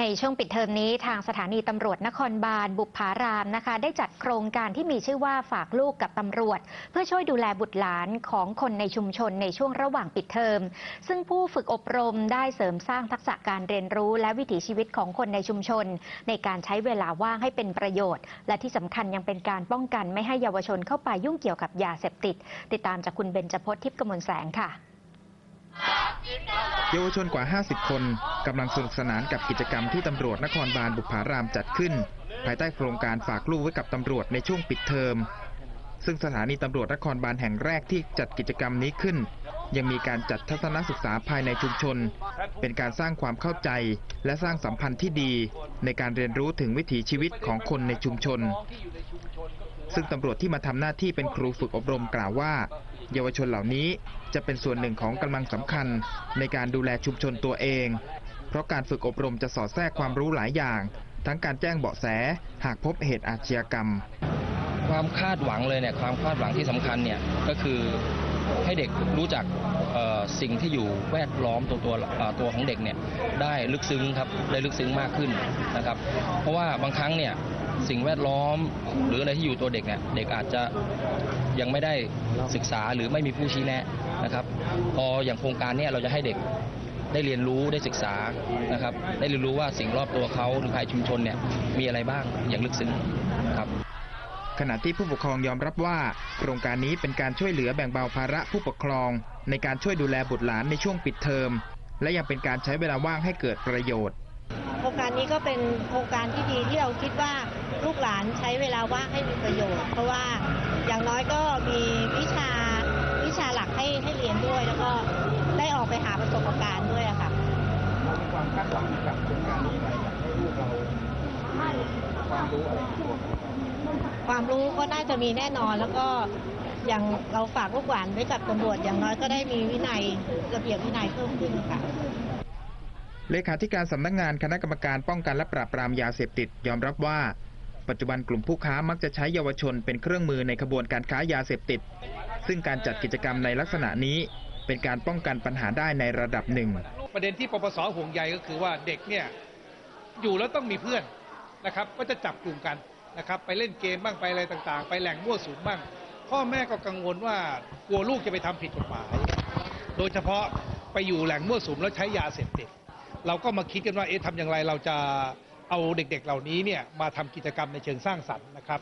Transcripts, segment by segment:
ในช่วงปิดเทอมนี้ทางสถานีตำรวจนครบาลบุพารามนะคะ ได้จัดโครงการที่มีชื่อว่าฝากลูกกับตำรวจ เพื่อช่วยดูแลบุตรหลานของคนในชุมชนในช่วงระหว่างปิดเทอม ซึ่งผู้ฝึกอบรมได้เสริมสร้างทักษะการเรียนรู้ และวิถีชีวิตของคนในชุมชน ในการใช้เวลาว่างให้เป็นประโยชน์ และที่สำคัญยังเป็นการป้องกันไม่ให้เยาวชนเข้าไปยุ่งเกี่ยวกับยาเสพติด ติดตามจากคุณเบญจพจน์ทิพย์กมลแสงค่ะเยาวชนกว่า 50 คน กำลังสนุกสนานกับกิจกรรมที่ตำรวจนครบาลบุพารามจัดขึ้น ภายใต้โครงการฝากลูกไว้กับตำรวจในช่วงปิดเทอม ซึ่งสถานีตำรวจนครบาลแห่งแรกที่จัดกิจกรรมนี้ขึ้น ยังมีการจัดทัศนศึกษาภายในชุมชน เป็นการสร้างความเข้าใจ และสร้างสัมพันธ์ที่ดี ในการเรียนรู้ถึงวิถีชีวิตของคนในชุมชน ซึ่งตำรวจที่มาทำหน้าที่เป็นครูฝึกอบรมกล่าวว่าเยาวชนเหล่านี้จะเป็นส่วนหนึ่งของกำลังสำคัญในการดูแลชุมชนตัวเอง ราะการฝึกอบรมจะสอดแทรกความรู้หลายอย่าง ทั้งการแจ้งเบาะแส หากพบเหตุอาชญากรรม ความคาดหวังเลยเนี่ยความคาดหวังที่สำคัญเนี่ยก็คือให้เด็กรู้จักสิ่งที่อยู่แวดล้อมตัวตัวตัวของเด็กเนี่ยได้ลึกซึ้งครับได้ลึกซึ้งมากขึ้นนะครับ เพราะว่าบางครั้งเนี่ยสิ่งแวดล้อมหรืออะไรที่อยู่ตัวเด็กเนี่ยเด็กอาจจะยังไม่ได้ศึกษาหรือไม่มีผู้ชี้แนะนะครับ พออย่างโครงการเนี่ยเราจะให้เด็ก ได้เรียนรู้ได้ศึกษานะครับได้เรียนรู้ว่าสิ่งรอบตัวเขาหรือภายชุมชนเนี่ยมีอะไรบ้างอย่างลึกซึ้งครับขณะที่ผู้ปกครองยอมรับว่า โครงการนี้เป็นการช่วยเหลือแบ่งเบาภาระผู้ปกครอง ในการช่วยดูแลบุตรหลานในช่วงปิดเทอม และยังเป็นการใช้เวลาว่างให้เกิดประโยชน์ โครงการนี้ก็เป็นโครงการที่ดีที่เราคิดว่าลูกหลานใช้เวลาว่างให้มีประโยชน์ เพราะว่าอย่างน้อยก็มีวิชาวิชาหลักให้ให้เรียนด้วยแล้วก็ ได้ออกไปหาประสบการณ์ด้วยอะค่ะความคาดหวังกับโครงการนี้อะไรอยากให้ลูกเราความรู้อะไรความรู้ก็น่าจะมีแน่นอนแล้วก็อย่างเราฝากลูกหลานไว้กับตำรวจอย่างน้อยก็ได้มีวินัยระเบียบวินัยเพิ่มขึ้นค่ะเลขาธิการสำนักงานคณะกรรมการป้องกันและปราบปรามยาเสพติดยอมรับว่า ปัจจุบันกลุ่มผู้ค้ามักจะใช้เยาวชนเป็นเครื่องมือในขบวนการค้ายาเสพติด ซึ่งการจัดกิจกรรมในลักษณะนี้ เป็นการป้องกันปัญหาได้ในระดับหนึ่ง ประเด็นที่ปปสห่วงใยก็คือว่าเด็กเนี่ยอยู่แล้วต้องมีเพื่อนนะครับก็จะจับกลุ่มกันนะครับไปเล่นเกมบ้างไปอะไรต่างๆ ไปแหล่งมั่วสุมบ้าง พ่อแม่ก็กังวลว่ากลัวลูกจะไปทำผิดกฎหมาย โดยเฉพาะไปอยู่แหล่งมั่วสุมแล้วใช้ยาเสพติดเราก็มาคิดกันว่าเอ๊ะทำอย่างไรเราจะเอาเด็กๆ เหล่านี้เนี่ยมาทำกิจกรรมในเชิงสร้างสรรค์นะครับ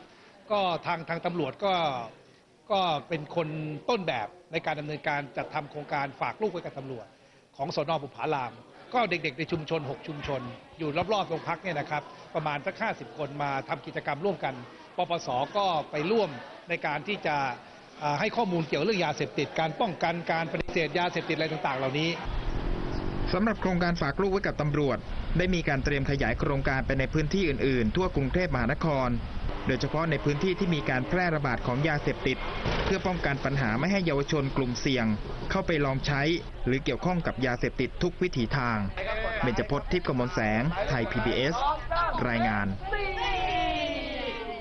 ก็ทางทางตำรวจก็ ก็เป็นคนต้นแบบในการดำเนินการจัดทำโครงการฝากลูกไว้กับตำรวจ ของสนบุพาราม ก็เด็กๆ ในชุมชน 6 ชุมชน อยู่รอบๆโรงพักเนี่ยนะครับ ประมาณสัก 50 คนมาทำกิจกรรมร่วมกันปปสก็ไปร่วมในการที่จะให้ข้อมูลเกี่ยวกับเรื่องยาเสพติด การป้องกันการปฏิเสธยาเสพติดอะไรต่างๆ เหล่านี้สำหรับโครงการฝากลูกไว้กับตำรวจ ได้มีการเตรียมขยายโครงการไปในพื้นที่อื่นๆ ทั่วกรุงเทพมหานคร โดยเฉพาะในพื้นที่ที่มีการแพร่ระบาดของยาเสพติด เพื่อป้องกันปัญหาไม่ให้เยาวชนกลุ่มเสี่ยง เข้าไปลองใช้ หรือเกี่ยวข้องกับยาเสพติดทุกวิถีทางเบญจพจน์ทิพย์กมลแสง ไทย PBS รายงาน